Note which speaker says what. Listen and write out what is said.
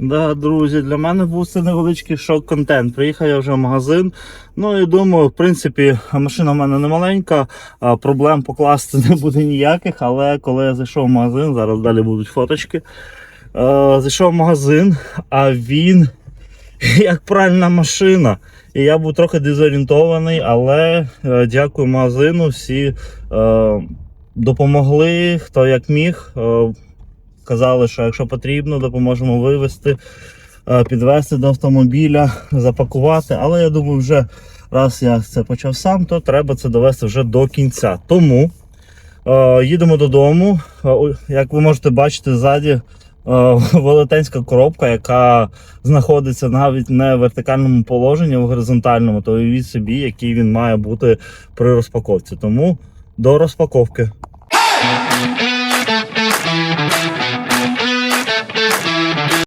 Speaker 1: Да, друзі, для мене був це невеличкий шок-контент. Приїхав я вже в магазин. Ну і думаю, в принципі, машина в мене не маленька, проблем покласти не буде ніяких. Але коли я зайшов в магазин, зараз далі будуть фоточки. Е, зайшов в магазин, а він як пральна машина. І я був трохи дезорієнтований, але е, дякую магазину. Всі е, допомогли, хто як міг. Казали, що якщо потрібно, допоможемо вивезти, е, підвезти до автомобіля, запакувати. Але я думаю, вже раз я це почав сам, то треба це довести вже до кінця. Тому е, їдемо додому. Е, Як ви можете бачити, ззаді е, велетенська коробка, яка знаходиться навіть не в вертикальному положенні, а в горизонтальному, то уявіть собі, який він має бути при розпаковці. Тому до розпаковки.